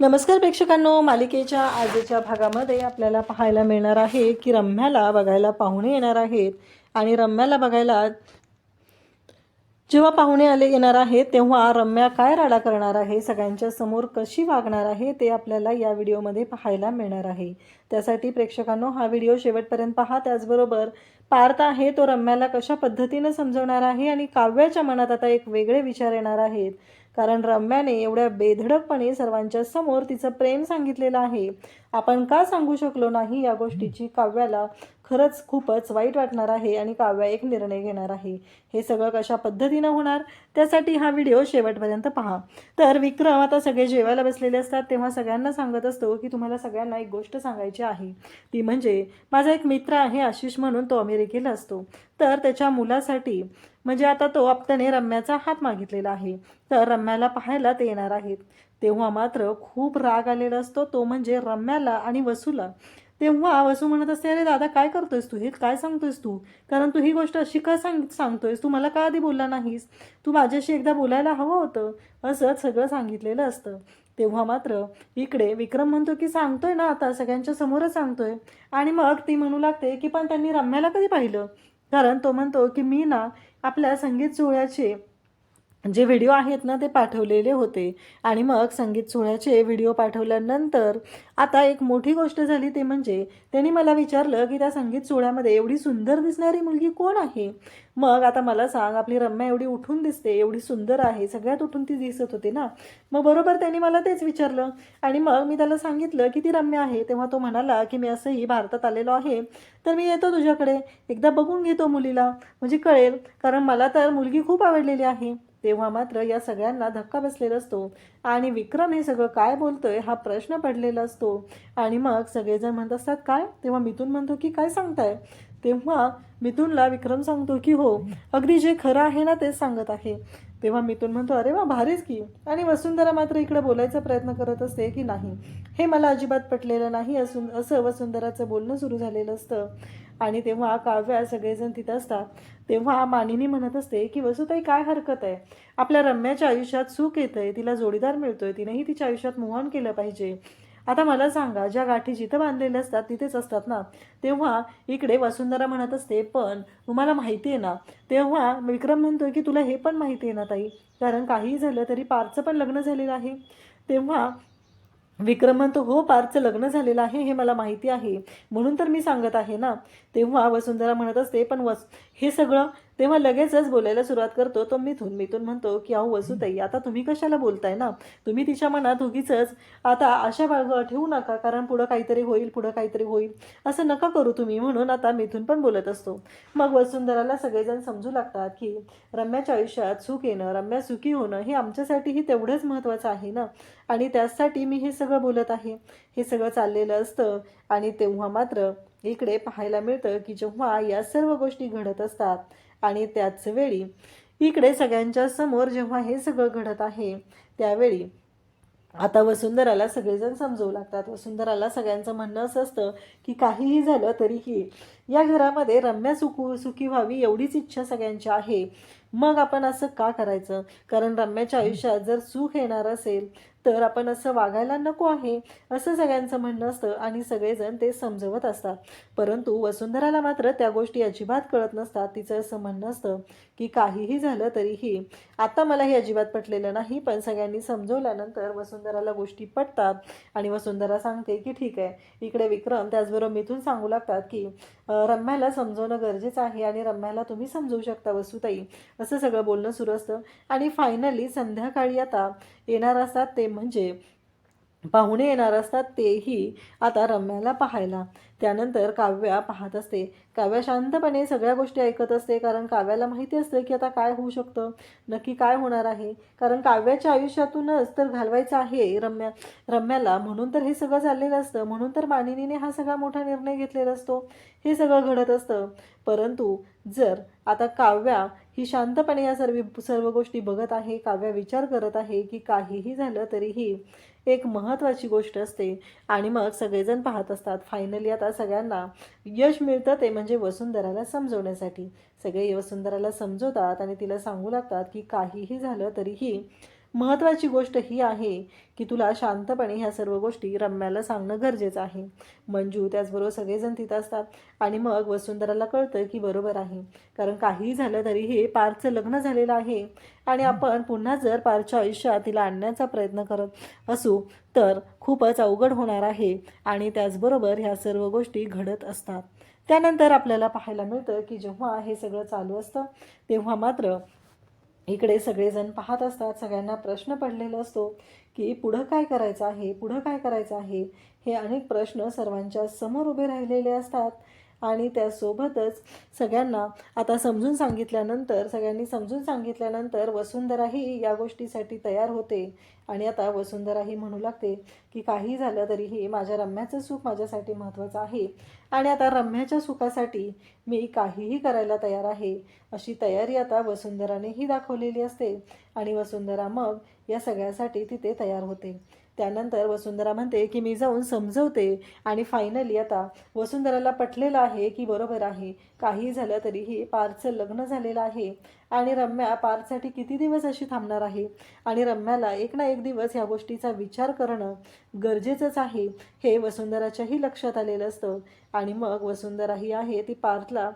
नमस्कार प्रेक्षकांनो मालिकेच्या आजच्या भागामध्ये आपल्याला पाहायला मिळणार आहे की रम्याला बघायला पाहुणे येणार आहेत. आणि रम्याला बघायला जेव्हा पाहुणे आले येणार आहेत तेव्हा रम्या काय राडा करणार आहे सगळ्यांच्या समोर कशी वागणार आहे ते आपल्याला या व्हिडिओमध्ये पाहायला मिळणार आहे. त्यासाठी प्रेक्षकांनो हा व्हिडिओ शेवटपर्यंत पहा. त्याचबरोबर पार्थ आहे तो रम्याला कशा पद्धतीनं समजवणार आहे आणि काव्याच्या मनात आता एक वेगळे विचार येणार आहेत. कारण रम्याने एवढ्या बेधडकपणे सर्वांच्या समोर तिचं प्रेम सांगितलेलं आहे. आपण का सांगू शकलो नाही या गोष्टीची? काव्याला खरंच खूपच वाईट वाटणार आहे आणि काव्या एक निर्णय घेणार आहे. हे सगळं कशा पद्धतीनं होणार? त्यासाठी हा व्हिडिओ शेवटपर्यंत पहा. तर विक्रम आता सगळे जेवायला बसलेले असतात तेव्हा सगळ्यांना सांगत असतो की तुम्हाला सगळ्यांना एक गोष्ट सांगायची आहे. ती म्हणजे माझा एक मित्र आहे आशिष म्हणून तो अमेरिकेला असतो. तर त्याच्या मुलासाठी म्हणजे आता तो आपल्याने रम्याचा हात मागितलेला आहे. तर रम्याला पाहायला ते येणार आहेत. तेव्हा मात्र खूप राग आलेला असतो. तो म्हणजे रम्याला आणि वसूला. तेव्हा वसू म्हणत असते अरे दादा काय करतोयस तू? हे काय सांगतोयस तू? कारण तू ही गोष्ट अशी का सांग सांगतोयस? तू मला का आधी बोलला नाहीस? तू माझ्याशी एकदा बोलायला हवं होतं. असं सगळं सांगितलेलं असतं. तेव्हा मात्र इकडे विक्रम म्हणतो की सांगतोय ना आता सगळ्यांच्या समोरच सांगतोय. आणि मग ती म्हणू लागते की पण त्यांनी रम्याला कधी पाहिलं? कारण तो म्हणतो की मी ना आपल्या संगीत सोहळ्याचे जे व्हिडिओ आहेत ना ते पाठवलेले होते. आणि मग संगीत सोहळ्याचे व्हिडिओ पाठवल्यानंतर आता एक मोठी गोष्ट झाली ते म्हणजे त्यांनी मला विचारलं की त्या संगीत सोहळ्यामध्ये एवढी सुंदर दिसणारी मुलगी कोण आहे? मग आता मला सांग आपली रम्या एवढी उठून दिसते एवढी सुंदर आहे सगळ्यात उठून ती दिसत होती ना? मग बरोबर त्यांनी मला तेच विचारलं. आणि मग मी त्याला सांगितलं की ती रम्या आहे तेव्हा तो म्हणाला की मी असंही भारतात आलेलो आहे तर मी येतो तुझ्याकडे. एकदा बघून घेतो मुलीला. म्हणजे कळेल कारण मला तर मुलगी खूप आवडलेली आहे. तेव्हा मात्र या सगळ्यांना धक्का बसलेला असतो. आणि विक्रम हे सगळं काय बोलतोय हा प्रश्न पडलेला असतो. आणि मग सगळेजण म्हणत असतात काय? तेव्हा मिथून म्हणतो की काय सांगताय? तेव्हा मिथूनला विक्रम सांगतो की हो अगदी जे खरं आहे ना तेच सांगत आहे. तेव्हा मिथून म्हणतो अरे वा भारीच की. आणि वसुंधरा मात्र इकडे बोलायचा प्रयत्न करत असते की नाही हे मला अजिबात पटलेलं नाही असून असं वसुंधराचं बोलणं सुरू झालेलं असतं. आणि तेव्हा काव्या सगळेजण तिथं असतात. तेव्हा मानिनी म्हणत असते की वसुताई काय हरकत आहे? आपल्या रम्याच्या आयुष्यात सुख येतंय तिला जोडीदार मिळतोय तिनेही तिच्या आयुष्यात मोहन केलं पाहिजे. आता मला सांगा ज्या गाठी जिथं बांधलेल्या असतात तिथेच असतात ना? तेव्हा इकडे वसुंधरा म्हणत असते पण तुम्हाला माहिती आहे ना तेव्हा विक्रम म्हणतोय की तुला हे पण माहिती आहे ना ताई? कारण काहीही झालं तरी पारचं पण लग्न झालेलं आहे. तेव्हा विक्रम म्हणतो हो पारचं लग्न झालेलं आहे हे मला माहिती आहे. म्हणून तर मी सांगत आहे ना. तेव्हा वसुंधरा म्हणत असते पण वस हे सगळं तेव्हा लगेचच बोलायला सुरुवात करतो. तो मिथून मिथून म्हणतो की अहो वसुताई आता तुम्ही कशाला बोलताय ना? तुम्ही तिच्या मनात उगीच आता अशा बाग ठेवू नका कारण पुढं काहीतरी होईल पुढं काहीतरी होईल. असं नका करू तुम्ही म्हणून आता मिथून पण बोलत असतो. मग वसुंधराला सगळेजण समजू लागतात की रम्याच्या आयुष्यात सुख येणं रम्या सुखी होणं हे आमच्यासाठीही तेवढंच महत्त्वाचं आहे ना? आणि त्यासाठी मी हे सगळं बोलत आहे. हे सगळं चाललेलं असतं आणि तेव्हा मात्र इकडे पाहायला मिळतं की जेव्हा या सर्व गोष्टी घडत असतात आणि त्याच वेळी इकडे सगळ्यांच्या समोर जेव्हा हे सगळं घडत आहे त्यावेळी आता वसुंधराला सगळेजण समजवू लागतात. वसुंधराला सगळ्यांचं म्हणणं असं असतं की काहीही झालं तरीही या घरामध्ये रम्या सुखू सुखी व्हावी एवढीच इच्छा सगळ्यांची आहे. मग आपण असं का करायचं? कारण रम्याच्या आयुष्यात जर सुख येणार असेल तर आपण असं वागायला नको आहे असं सगळ्यांचं म्हणणं असतं आणि सगळेजण ते समजवत असतात. परंतु वसुंधराला मात्र त्या गोष्टी अजिबात कळत नसतात. तिचं असं म्हणणं असतं की काहीही झालं तरीही आता मला हे अजिबात पटलेलं नाही पण सगळ्यांनी समजवल्यानंतर वसुंधराला गोष्टी पटतात आणि वसुंधरा सांगते की ठीक आहे इकडे विक्रम त्याचबरोबर मिथून सांगू लागतात की रम्याला समजवणं गरजेचं आहे आणि रम्याला तुम्ही समजवू शकता वसुताई. असं सगळं बोलणं सुरू असतं. आणि फायनली संध्याकाळी आता येणार असतात ते म्हणजे पाहुणे येणार असतात तेही आता रम्याला पाहायला. त्यानंतर काव्या पाहत असते. काव्या शांतपणे सगळ्या गोष्टी ऐकत असते कारण काव्याला माहिती असतं की आता काय होऊ शकतं नक्की काय होणार आहे. कारण काव्याच्या आयुष्यातूनच तर घालवायचं आहे रम्या. रम्याला म्हणून तर हे सगळं चाललेलं असतं. म्हणून तर मानिनीने हा सगळा मोठा निर्णय घेतलेला असतो. हे सगळं घडत असतं. परंतु जर आता काव्या ही शांतपणे या सर्व सर्व गोष्टी बघत आहे काव्या विचार करत आहे की काहीही झालं तरीही एक महत्त्वाची गोष्ट असते. आणि मग सगळेजण पाहत असतात. फायनली आता सगळ्यांना यश मिळतं ते म्हणजे वसुंधराला समजवण्यासाठी. सगळे वसुंधराला समजवतात आणि तिला सांगू लागतात की काहीही झालं तरीही महत्त्वाची गोष्ट ही आहे की तुला शांतपणे ह्या सर्व गोष्टी रम्याला सांगणं गरजेचं आहे. मंजू त्याचबरोबर सगळेजण तिथं असतात आणि मग वसुंधराला कळतं की बरोबर आहे. कारण काहीही झालं तरी हे पारचं लग्न झालेलं आहे आणि आपण पुन्हा जर पारच्या आयुष्यात तिला आणण्याचा प्रयत्न करत असू तर खूपच अवघड होणार आहे आणि त्याचबरोबर ह्या सर्व गोष्टी घडत असतात. त्यानंतर आपल्याला पाहायला मिळतं की जेव्हा हे सगळं चालू असतं तेव्हा मात्र इकडे सगळेजण पाहत असतात सगळ्यांना प्रश्न पडलेला असतो की पुढं काय करायचं आहे पुढं काय करायचं आहे? हे अनेक प्रश्न सर्वांच्या समोर उभे राहिलेले असतात. आणि त्यासोबतच सगळ्यांना आता समजून सांगितल्यानंतर सगळ्यांनी समजून सांगितल्यानंतर वसुंधराही या गोष्टीसाठी तयार होते. आणि आता वसुंधराही म्हणू लागते की काही झालं तरीही माझ्या रम्याचं सुख माझ्यासाठी महत्त्वाचं आहे. आणि आता रम्याच्या सुखासाठी मी काहीही करायला तयार आहे अशी तयारी आता वसुंधरानेही दाखवलेली असते. आणि वसुंधरा मग या सगळ्यासाठी तिथे तयार होते. त्यानंतर वसुंधरा म्हणते की मी जाऊन समजवते. आणि फायनली आता वसुंधराला पटलेलं आहे की बरोबर आहे. काही झालं तरीही पारचं लग्न झालेलं आहे. आणि रम्या पारसाठी किती दिवस अशी थांबणार आहे? आणि रम्याला एक ना एक दिवस ह्या गोष्टीचा विचार करणं गरजेचंच आहे. हे वसुंधराच्याही लक्षात आलेलं असतं. आणि मग वसुंधरा ही आहे ती पार्थला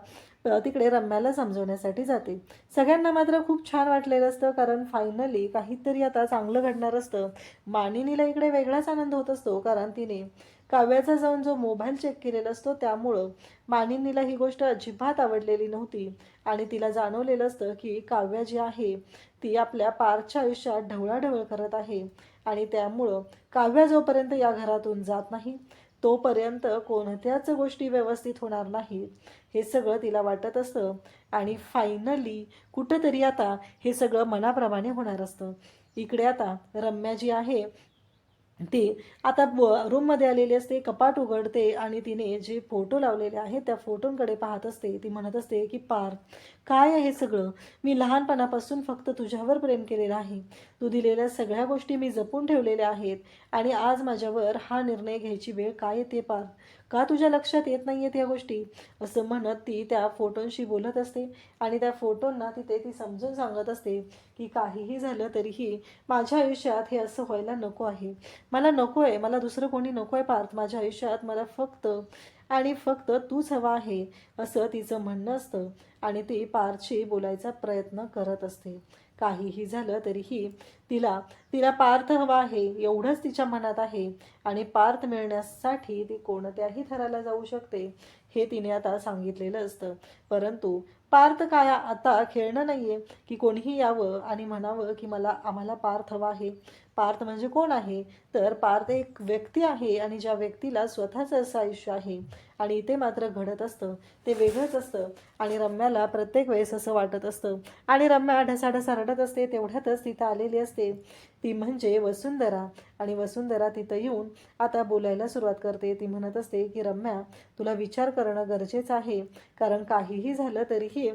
तिकडे रम्याला समजवण्यासाठी जाते. सगळ्यांना मात्र खूप छान वाटलेलं असतं कारण फायनली काहीतरी आता चांगलं घडणार असतं. मानिनीला इकडे वेगळाच आनंद होत असतो कारण तिने काव्याचा जाऊन जो मोबाईल चेक केलेला असतो त्यामुळं मानिनीला ही गोष्ट अजिबात आवडलेली नव्हती. आणि तिला जाणवलेलं असतं की काव्या जी आहे ती आपल्या पारच्या आयुष्यात ढवळाढवळ करत आहे. आणि त्यामुळं काव्या जोपर्यंत या घरातून जात नाही तोपर्यंत कोणत्याच गोष्टी व्यवस्थित होणार नाहीत. हे सगळं तिला वाटत असतं. आणि फायनली कुठंतरी आता हे सगळं मनाप्रमाणे होणार असतं. इकडे आता रम्या जी आहे ती आता ब- रूममध्ये आलेली असते कपाट उघडते आणि तिने जे फोटो लावलेले आहेत त्या फोटोंकडे पाहत असते. ती म्हणत असते की पार काय आहे सगळं? मी लहानपणापासून फक्त तुझ्यावर प्रेम केलेलं आहे. तू दिलेल्या सगळ्या गोष्टी मी जपून ठेवलेल्या आहेत आणि आज माझ्यावर हा निर्णय घ्यायची वेळ काय येते पार? का तुझ्या लक्षात येत नाही आहेत या गोष्टी? असं म्हणत ती त्या फोटोंशी बोलत असते आणि त्या फोटोंना तिथे ती समजून सांगत असते की काहीही झालं तरीही माझ्या आयुष्यात हे असं व्हायला नको आहे. मला नको आहे. मला दुसरं कोणी नको आहे पार्थ माझ्या आयुष्यात मला फक्त आणि फक्त तूच हवा आहे असं तिचं म्हणणं असतं. आणि ती पार्थशी बोलायचा प्रयत्न करत असते. काहीही झालं तरीही तिला तिला पार्थ हवा आहे एवढंच तिच्या मनात आहे. आणि पार्थ मिळण्यासाठी ती कोणत्याही थराला जाऊ शकते हे तिने आता सांगितलेलं असतं. परंतु पार्थ काय आता खेळणं नाहीये की कोणीही यावं आणि म्हणावं की मला आम्हाला पार्थ हवा आहे. पार्थ म्हणजे कोण आहे? तर पार्थ एक व्यक्ती आहे आणि ज्या व्यक्तीला स्वतःचं असं आयुष्य आहे आणि इथे मात्र घडत असतं ते वेगळंच असतं आणि रम्याला प्रत्येक वेळेस असं वाटत असतं. आणि रम्या ढसाढसा रडत असते तेवढ्यातच तिथं आलेली असते. ती म्हणजे वसुंधरा आणि वसुंधरा तिथं येऊन आता बोलायला सुरुवात करते. ती म्हणत असते की रम्या तुला विचार करणं गरजेचं आहे कारण काहीही झालं तरीही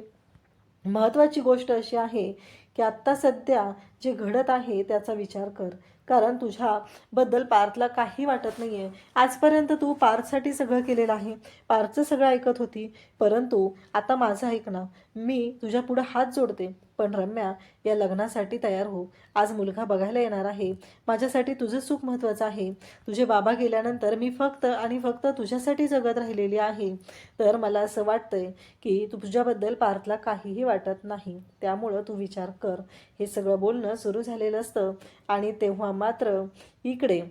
महत्त्वाची गोष्ट अशी आहे की आत्ता सध्या जे घडत आहे त्याचा विचार कर. कारण तुझ्याबद्दल पार्थला काही वाटत नाही आहे आजपर्यंत तू पार्थसाठी सगळं केलेलं आहे. पार्थचं सगळं ऐकत होती. परंतु आता माझं ऐक ना. मी तुझ्या पुढं हात जोडते. पण रम्या या लग्नासाठी तयार हो. आज मुलगा बघायला येणार आहे. माझ्यासाठी तुझं सुख महत्त्वाचं आहे. तुझे बाबा गेल्यानंतर मी फक्त आणि फक्त तुझ्यासाठी जगत राहिलेली आहे. तर मला असं वाटतंय की तू तुझ्याबद्दल पार्थला काहीही वाटत नाही. त्यामुळं तू विचार कर. हे सगळं बोलणं सुरू झालेलं असतं. आणि तेव्हा मात्र इकडे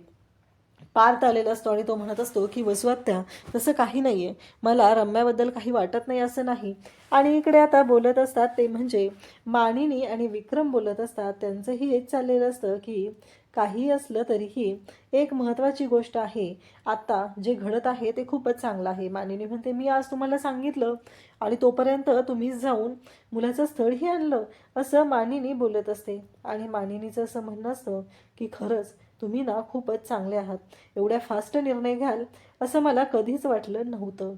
पार्थ आलेला असतो आणि तो म्हणत असतो की वसुआत्या तसं काही नाही आहे मला रम्याबद्दल काही वाटत नाही असं नाही. आणि इकडे आता बोलत असतात ते म्हणजे मानिनी आणि विक्रम बोलत असतात. त्यांचंही हेच चाललेलं असतं की काही असलं तरीही एक महत्त्वाची गोष्ट आहे. आता जे घडत आहे ते खूपच चांगलं आहे. मानिनी म्हणते मी आज तुम्हाला सांगितलं आणि तोपर्यंत तुम्हीच जाऊन मुलाचं स्थळही आणलं असं मानिनी बोलत असते. आणि मानिनीचं असं म्हणणं असतं की खरंच तुम्ही ना खूपच चांगले आहात. एवढ्या फास्ट निर्णय घ्याल असं मला कधीच वाटलं नव्हतं.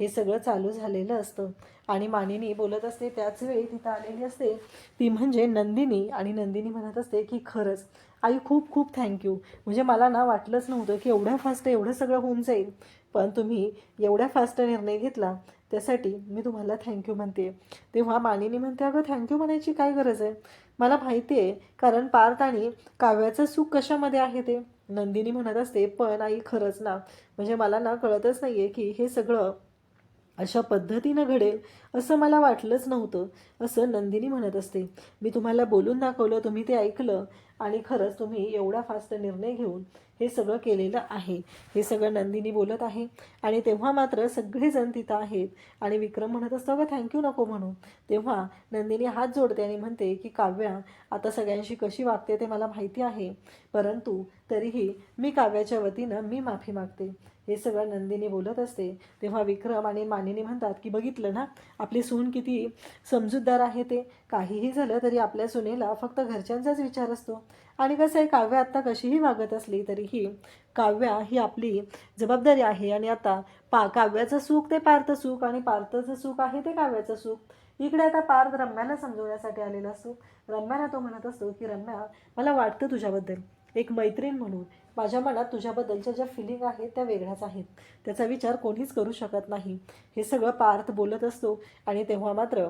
हे सगळं चालू झालेलं असतं. आणि मानिनी बोलत असते त्याच वेळी तिथं आलेली असते. ती म्हणजे नंदिनी आणि नंदिनी म्हणत असते की खरंच आई खूप खूप थँक्यू म्हणजे मला ना वाटलंच नव्हतं की एवढ्या फास्ट एवढं सगळं होऊन जाईल. पण तुम्ही एवढ्या फास्ट निर्णय घेतला त्यासाठी मी तुम्हाला थँक्यू म्हणते तेव्हा मानिनी म्हणते अगं थँक्यू म्हणायची काय गरज आहे? मला माहिती आहे कारण पार्थ आणि काव्याचं सुख कशामध्ये आहे ते? नंदिनी म्हणत असते पण आई खरंच ना. म्हणजे मला ना कळतच नाही आहे की हे सगळं अशा पद्धतीनं घडेल असं मला वाटलंच नव्हतं. असं नंदिनी म्हणत असते. मी तुम्हाला बोलून दाखवलं तुम्ही ते ऐकलं आणि खरंच तुम्ही एवढा फास्ट निर्णय घेऊन हे सगळं केलेलं आहे. हे सगळं नंदिनी बोलत आहे. आणि तेव्हा मात्र सगळेजण तिथं आहेत. आणि विक्रम म्हणत असतो अगं थँक्यू नको म्हणून तेव्हा नंदिनी हात जोडते आणि म्हणते की काव्या आता सगळ्यांशी कशी वागते ते मला माहिती आहे. परंतु तरीही मी काव्याच्या वतीनं मी माफी मागते. हे सगळं नंदिनी बोलत असते. तेव्हा विक्रम आणि मानिनी म्हणतात की बघितलं ना आपली सून किती समजूतदार आहे ते काहीही झालं तरी आपल्या सुनेला फक्त घरच्यांचाच विचार असतो. आणि कसं आहे काव्या आत्ता कशीही वागत असली तरीही काव्या ही आपली जबाबदारी आहे. आणि आता पा काव्याचं सुख ते पार्थ सुख आणि पार्थचं सुख आहे ते काव्याचं सुख. इकडे आता पार्थ रम्याला समजवण्यासाठी आलेला असतो. रम्याला तो म्हणत असतो की रम्या मला वाटतं तुझ्याबद्दल एक मैत्रीण म्हणून माझ्या मनात तुझ्याबद्दलच्या ज्या फिलिंग आहेत त्या वेगळ्याच आहेत. त्याचा विचार कोणीच करू शकत नाही. हे सगळं पार्थ बोलत असतो आणि तेव्हा मात्र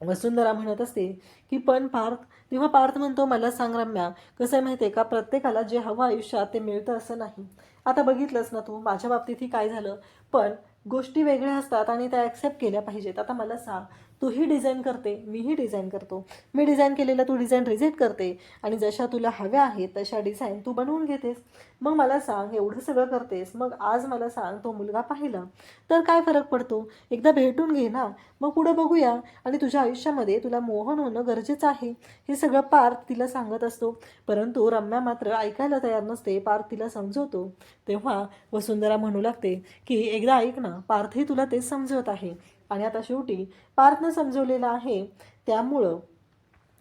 वसुंधरा म्हणत असते की पण पार्थ तेव्हा पार्थ म्हणतो मला सांग रम्या कसं आहे माहिती आहे का? प्रत्येकाला जे हवं आयुष्यात ते मिळतं असं नाही. आता बघितलंस ना तू माझ्या बाबतीतही काय झालं? पण गोष्टी वेगळ्या असतात आणि त्या ॲक्सेप्ट केल्या पाहिजेत. आता मला सांग तूही डिझाईन करते मीही डिझाईन करतो. मी डिझाईन केलेलं तू डिझाईन रिजेक्ट करते आणि जशा तुला हव्या आहेत तशा डिझाईन तू बनवून घेतेस. मग मला सांग एवढं सगळं करतेस. मग आज मला सांग तो मुलगा पाहिला. तर काय फरक पडतो? एकदा भेटून घे ना. मग पुढं बघूया. आणि तुझ्या आयुष्यामध्ये तुला मोहन होणं गरजेचं आहे. हे सगळं पार्थ तिला सांगत असतो. परंतु रम्या मात्र ऐकायला तयार नसते. पार्थ तिला समजवतो. तेव्हा वसुंधरा म्हणू लागते की एकदा ऐक ना. पार्थही तुला तेच समजवत आहे. आणि आता शेवटी पार्थनं समजवलेलं आहे त्यामुळं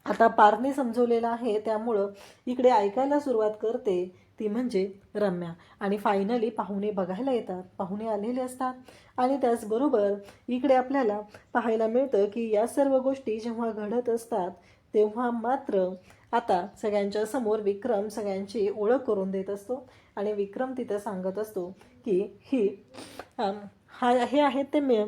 आता पार्थने समजवलेलं आहे त्यामुळं इकडे ऐकायला सुरुवात करते ती म्हणजे रम्या. आणि फायनली पाहुणे बघायला येतात. पाहुणे आलेले असतात. आणि त्याचबरोबर इकडे आपल्याला पाहायला मिळतं की या सर्व गोष्टी जेव्हा घडत असतात तेव्हा मात्र आता सगळ्यांच्या समोर विक्रम सगळ्यांची ओळख करून देत असतो. आणि विक्रम तिथं सांगत असतो की ही हा हे आहेत ते मे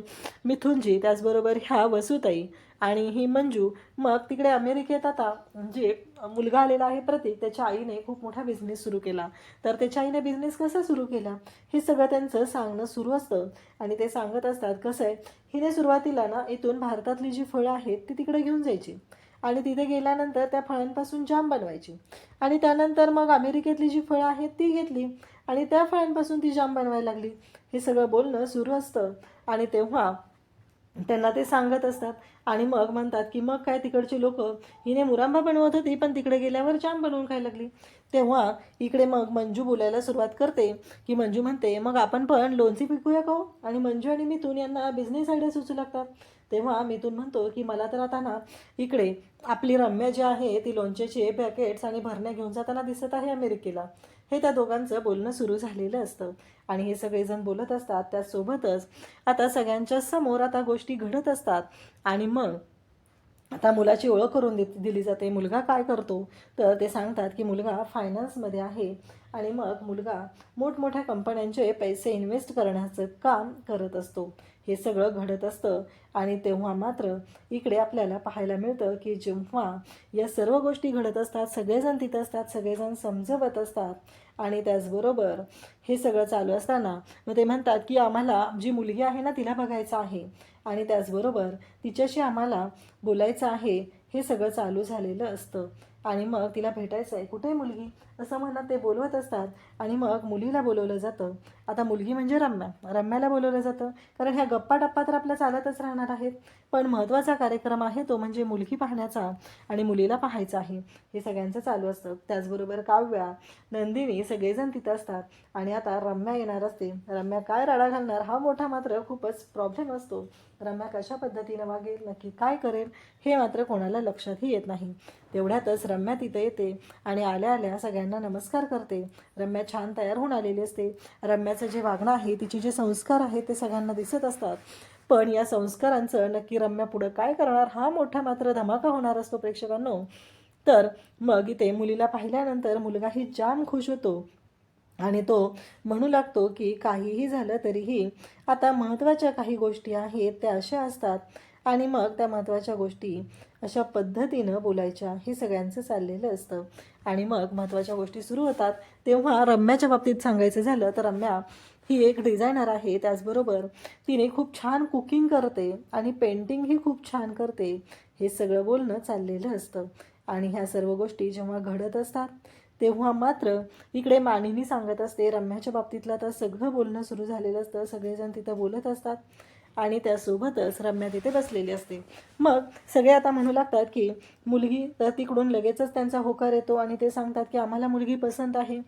मिथुनजी त्याचबरोबर ह्या वसुताई आणि ही मंजू. मग तिकडे अमेरिकेत आता जे मुलगा आलेला आहे प्रतीक त्याच्या आईने खूप मोठा बिझनेस सुरू केला. तर त्याच्या आईने बिझनेस कसा सुरू केला? हे सगळं त्यांचं सांगणं सुरू असतं. आणि ते सांगत असतात कसं आहे हिने सुरुवातीला ना इथून भारतातली जी फळं आहेत ती तिकडे घेऊन जायची. आणि तिथे गेल्यानंतर त्या फळांपासून जाम बनवायची. आणि त्यानंतर मग अमेरिकेतली जी फळं आहेत ती घेतली. आणि त्या फळांपासून ती जाम बनवायला लागली. हे सगळं बोलणं सुरू असतं. आणि तेव्हा त्यांना ते सांगत असतात. आणि मग म्हणतात की मग काय तिकडचे लोक? हिने मुरांबा बनवत होती पण तिकडे गेल्यावर जाम बनवून खायला लागली. तेव्हा इकडे मग मंजू बोलायला सुरुवात करते की मंजू म्हणते मग आपण पण लोणची पिकूया का हो? आणि मंजू आणि मिथून यांना बिझनेस आयडिया सुचू लागतात. तेव्हा मिथून म्हणतो की मला तर आता ना इकडे आपली रम्या जी आहे ती लोणच्याचे पॅकेट्स आणि भरण्या घेऊन जाताना दिसत आहे अमेरिकेला. हे त्या दोघांचं बोलणं सुरू झालेलं असतं. आणि हे सगळेजण बोलत असतात त्यासोबतच आता सगळ्यांच्या समोर आता गोष्टी घडत असतात. आणि मग आता मुलाची ओळख करून दि दिली जाते. मुलगा काय करतो? तर ते सांगतात की मुलगा फायनान्समध्ये आहे. आणि मग मुलगा मोठमोठ्या कंपन्यांचे पैसे इन्व्हेस्ट करण्याचं काम करत असतो. हे सगळं घडत असतं. आणि तेव्हा मात्र इकडे आपल्याला पाहायला मिळतं की जेव्हा या सर्व गोष्टी घडत असतात सगळेजण तिथं असतात सगळेजण समजवत असतात आणि त्याचबरोबर हे सगळं चालू असताना मग ते म्हणतात की आम्हाला जी मुलगी आहे ना तिला बघायचं आहे आणि त्याचबरोबर तिच्याशी आम्हाला बोलायचं आहे हे सगळं चालू झालेलं असतं. आणि मग तिला भेटायचं आहे कुठे मुलगी? असं म्हणत ते बोलवत असतात. आणि मग मुलीला बोलवलं जातं. आता मुलगी म्हणजे रम्या. रम्याला बोलवलं जातं. कारण ह्या गप्पा टप्पा तर आपल्या चालतच राहणार आहेत. पण महत्त्वाचा कार्यक्रम आहे तो म्हणजे मुलगी पाहण्याचा आणि मुलीला पाहायचा आहे. हे सगळ्यांचं चालू असतं. त्याचबरोबर काव्या नंदिनी सगळेजण तिथं असतात. आणि आता रम्या येणार असते. रम्या काय राडा घालणार? हा मोठा मात्र खूपच प्रॉब्लेम असतो. रम्या कशा पद्धतीनं वागेल? नक्की काय करेल? हे मात्र कोणाला लक्षातही येत नाही. तेवढ्यातच रम्या तिथं येते आणि आल्या आल्या सगळ्यांना नमस्कार करते. रम्या छान तयार होऊन आलेली असते. रम्याचं जे वागणं आहे तिचे जे संस्कार आहेत ते सगळ्यांना दिसत असतात. पण या संस्कारांचं नक्की रम्या पुढं काय करणार? हा मोठा मात्र धमाका होणार असतो प्रेक्षकांनो. तर मग इथे मुलीला पाहिल्यानंतर मुलगाही जाम खुश होतो. आणि तो म्हणू लागतो की काहीही झालं तरीही आता महत्त्वाच्या काही गोष्टी आहेत त्या अशा असतात आणि मग त्या महत्त्वाच्या गोष्टी अशा पद्धतीनं बोलायच्या. हे सगळ्यांचं चाललेलं असतं. आणि मग महत्त्वाच्या गोष्टी सुरू होतात. तेव्हा रम्याच्या बाबतीत सांगायचं झालं तर रम्या ही एक डिझायनर आहे. त्याचबरोबर तिने खूप छान कुकिंग करते आणि पेंटिंगही खूप छान करते. हे सगळं बोलणं चाललेलं असतं. आणि ह्या सर्व गोष्टी जेव्हा घडत असतात तेव्हा मात्र इकडे मानिनी सांगत असते रम्याच्या बाबतीतलं तर सगळं बोलणं सुरू झालेलं असतं. सगळेजण तिथं बोलत असतात. आणि त्यासोबतच रम्या तिथे बसलेली असते. मग सगळे आता म्हणू लागतात की मुलगी तर तिकडून लगेचच त्यांचा होकार येतो आणि ते सांगतात की आम्हाला मुलगी पसंत आहे.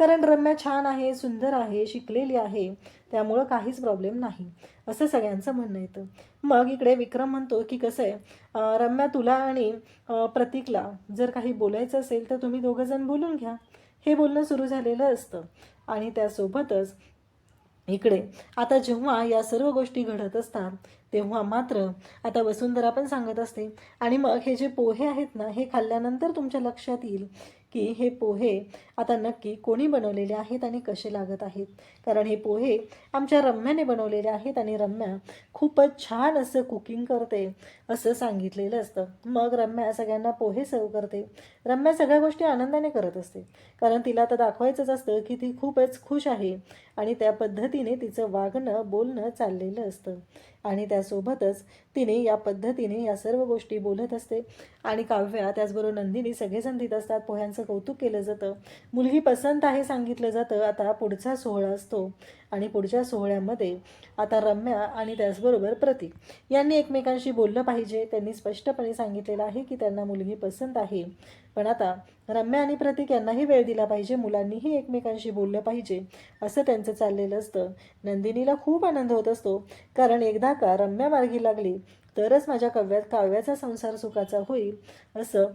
कारण रम्या छान आहे सुंदर आहे शिकलेली आहे. त्यामुळं काहीच प्रॉब्लेम नाही. असं सगळ्यांचं म्हणणं येतं. मग इकडे विक्रम म्हणतो की कसं आहे रम्या तुला आणि प्रतीकला जर काही बोलायचं असेल तर तुम्ही दोघंजण बोलून घ्या. हे बोलणं सुरू झालेलं असतं. आणि त्यासोबतच इकडे. आता जेव्हा या सर्व गोष्टी घडत असतात तेव्हा मात्र आता वसुंधरा पण सांगत असते. आणि मग हे जे पोहे आहेत ना हे खाल्ल्यानंतर तुमच्या लक्षात येईल की हे पोहे आता नक्की कोणी बनवलेले आहेत आणि कसे लागत आहेत? कारण हे पोहे आमच्या रम्याने बनवलेले आहेत आणि रम्या खूपच छान असं कुकिंग करते असं सांगितलेलं असतं. मग रम्या सगळ्यांना पोहे सर्व करते. रम्या सगळ्या गोष्टी आनंदाने करत असते. कारण तिला तर दाखवायचंच असतं की ती खूपच खुश आहे आणि त्या पद्धतीने तिचं वागणं बोलणं चाललेलं असतं. आणि त्यासोबतच तिने या पद्धतीने या सर्व गोष्टी बोलत असते. आणि काव्या त्याचबरोबर नंदिनी सगळेजण तिथं असतात. पोह्यांचं कौतुक केलं जातं. मुलगी पसंत आहे सांगितलं जातं. आता पुढचा सोहळा असतो आणि पुढच्या सोहळ्यामध्ये आता रम्या आणि त्याचबरोबर प्रतीक यांनी एकमेकांशी बोललं पाहिजे. त्यांनी स्पष्टपणे सांगितलेलं आहे की त्यांना मुलगी पसंत आहे. पण आता रम्या आणि प्रतीक यांनाही वेळ दिला पाहिजे. मुलांनीही एकमेकांशी बोललं पाहिजे असं त्यांचं चाललेलं असतं. नंदिनीला खूप आनंद होत असतो. कारण एकदा का रम्या मार्गी लागली तरच माझ्या कव्यात काव्याचा संसार सुखाचा होईल असं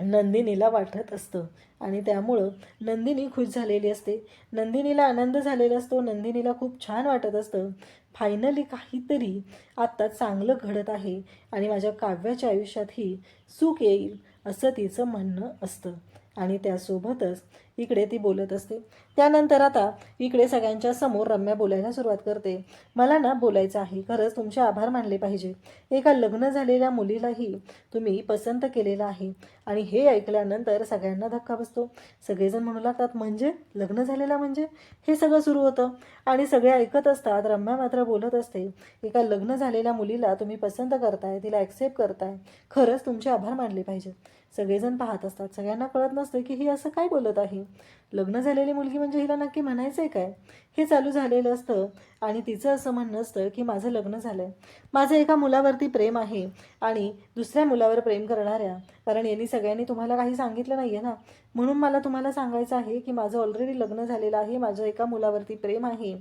नंदिनीला वाटत असतं. आणि त्यामुळं नंदिनी खुश झालेली असते. नंदिनीला आनंद झालेला असतो. नंदिनीला खूप छान वाटत असतं. फायनली काहीतरी आत्ता चांगलं घडत आहे. आणि माझ्या काव्याच्या आयुष्यातही सुख येईल असं तिचं म्हणणं असतं. आणि त्यासोबतच इकडे ती बोलत असते. त्यानंतर आता इकडे सगळ्यांच्या समोर रम्या बोलायला सुरुवात करते. मला ना बोलायचं आहे. खरंच तुमचे आभार मानले पाहिजे. एका लग्न झालेल्या मुलीलाही तुम्ही पसंत केलेलं आहे. आणि हे ऐकल्यानंतर सगळ्यांना धक्का बसतो. सगळेजण म्हणू लागतात म्हणजे? लग्न झालेलं म्हणजे? हे सगळं सुरू होतं. आणि सगळे ऐकत असतात. रम्या मात्र बोलत असते एका लग्न झालेल्या मुलीला तुम्ही पसंत करताय. तिला ॲक्सेप्ट करताय. खरंच तुमचे आभार मानले पाहिजे. सगळेजण पाहत असतात. सगळ्यांना कळत नसतं की ही असं काय बोलत आहे. लग्न झालेली मुलगी म्हणजे हिला नक्की म्हणायचं आहे काय? हे चालू झालेलं असतं आणि तिचं असं म्हणणं असतं की माझं लग्न झालं आहे माझं एका मुलावरती प्रेम आहे आणि दुसऱ्या मुलावर प्रेम करणाऱ्या. कारण यांनी सगळ्यांनी तुम्हाला काही सांगितलं नाही आहे ना? म्हणून मला तुम्हाला सांगायचं आहे की माझं ऑलरेडी लग्न झालेलं आहे माझं एका मुलावरती प्रेम आहे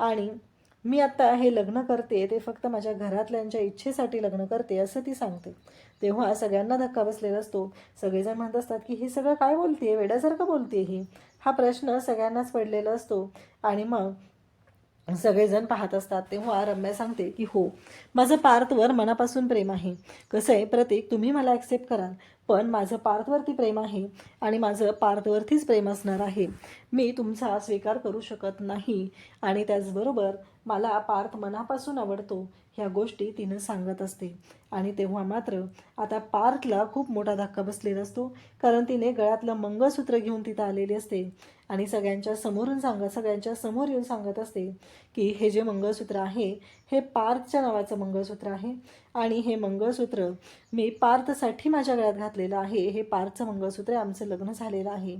आणि मी आत्ता हे लग्न करते ते फक्त माझ्या घरातल्यांच्या इच्छेसाठी लग्न करते असं ती सांगते. तेव्हा सगळ्यांना धक्का बसलेला असतो. सगळेजण म्हणत असतात की ही सगळं काय बोलते वेड्यासारखं बोलते ही. हा प्रश्न सगळ्यांनाच पडलेला असतो. आणि मग सगळेजण पाहत असतात तेव्हा रम्या सांगते की हो माझं पार्थवर मनापासून प्रेम आहे. कसं आहे प्रतीक तुम्ही मला ॲक्सेप्ट कराल पण माझं पार्थवरती प्रेम आहे आणि माझं पार्थवरतीच प्रेम असणार आहे. मी तुमचा स्वीकार करू शकत नाही आणि त्याचबरोबर मला पार्थ मनापासून आवडतो ह्या गोष्टी तिनं सांगत असते. आणि तेव्हा मात्र आता पार्थला खूप मोठा धक्का बसलेला असतो कारण तिने गळ्यातलं मंगळसूत्र घेऊन तिथं आलेली असते. आणि सगळ्यांच्या समोरून सांगा सगळ्यांच्या समोर येऊन सांगत असते की हे जे मंगळसूत्र आहे हे पार्थच्या नावाचं मंगळसूत्र आहे. आणि हे मंगळसूत्र मी पार्थसाठी माझ्या गळ्यात घातलेलं आहे. हे पार्थचं मंगळसूत्र आमचं लग्न झालेलं आहे.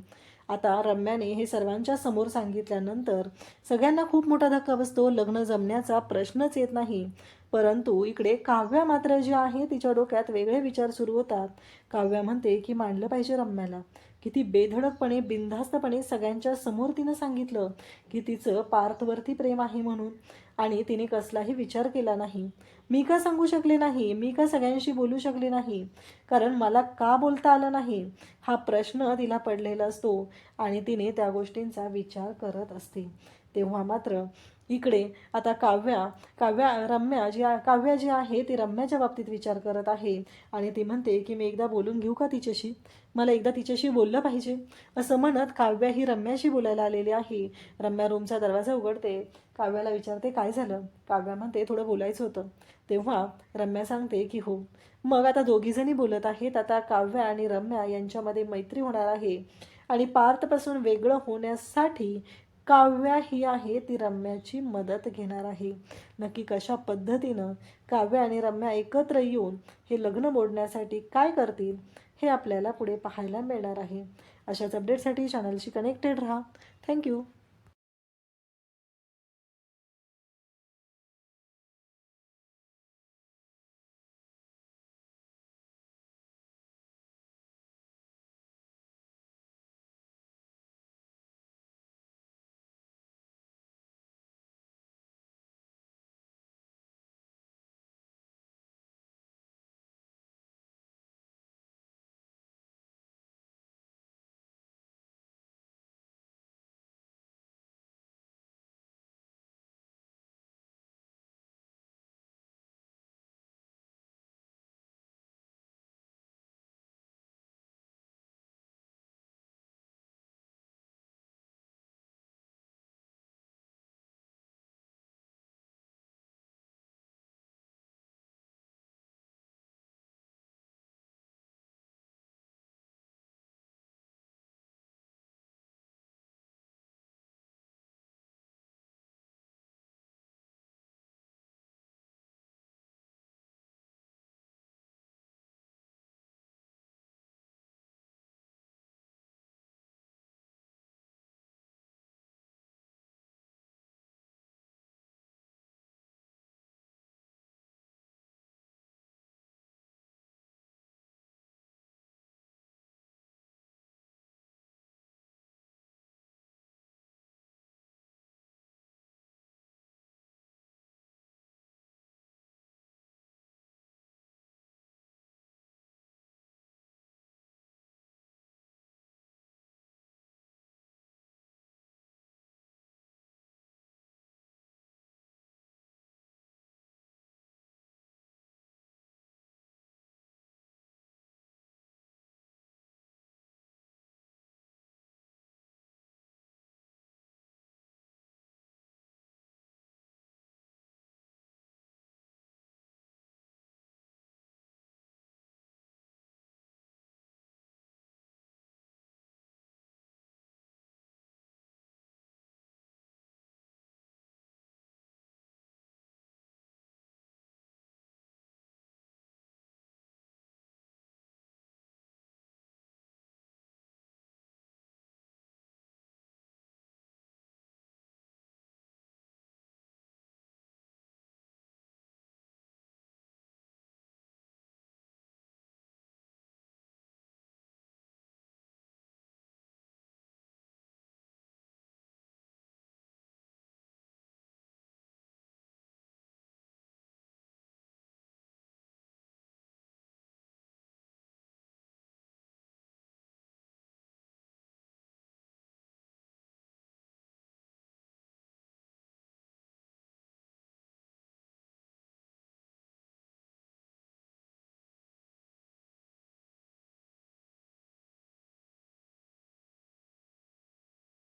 आता रम्याने हे सर्वांच्या समोर सांगितल्यानंतर सगळ्यांना खूप मोठा धक्का बसतो. लग्न जमण्याचा प्रश्नच येत नाही. परंतु इकडे काव्या मात्र जी आहे तिच्या डोक्यात वेगळे विचार सुरू होतात. काव्या म्हणते की मांडलं पाहिजे रम्याला. किती बेधडकपणे बिनधास्तपणे सगळ्यांच्या समोर तिनं सांगितलं की तिचं पार्थवरती प्रेम आहे म्हणून. आणि तिने कसलाही विचार केला नाही. मी का सांगू शकले नाही? मी का सगळ्यांशी बोलू शकले नाही? कारण मला का बोलता आलं नाही? हा प्रश्न तिला पडलेला असतो आणि तिने त्या गोष्टींचा विचार करत असते. तेव्हा मात्र इकडे आता काव्या काव्या रम्या जी काव्या जी आहे ती रम्याच्या बाबतीत विचार करत आहे. आणि ती म्हणते की मी एकदा बोलून घेऊ का तिच्याशी? मला एकदा तिच्याशी बोललं पाहिजे. असं म्हणत काव्या ही रम्याशी बोलायला आलेली आहे. रम्या रूमचा दरवाजा उघडते. काव्याला विचारते काय काय झालं? काव्या म्हणते थोडं बोलायचं होतं. तेव्हा रम्या सांगते की हो मग आता दोघीजणी बोलत आहेत. आता काव्या आणि रम्या यांच्यामध्ये मैत्री होणार आहे. आणि पार्थपासून वेगळं होण्यासाठी काव्या ही आहे ती रम्याची मदत घेणार आहे. नक्की कशा पद्धतीनं काव्या आणि रम्या एकत्र येऊन हे लग्न मोडण्यासाठी काय करतील हे आपल्याला पुढे पाहायला मिळणार आहे. अशाच अपडेटसाठी चॅनलशी कनेक्टेड राहा. थँक्यू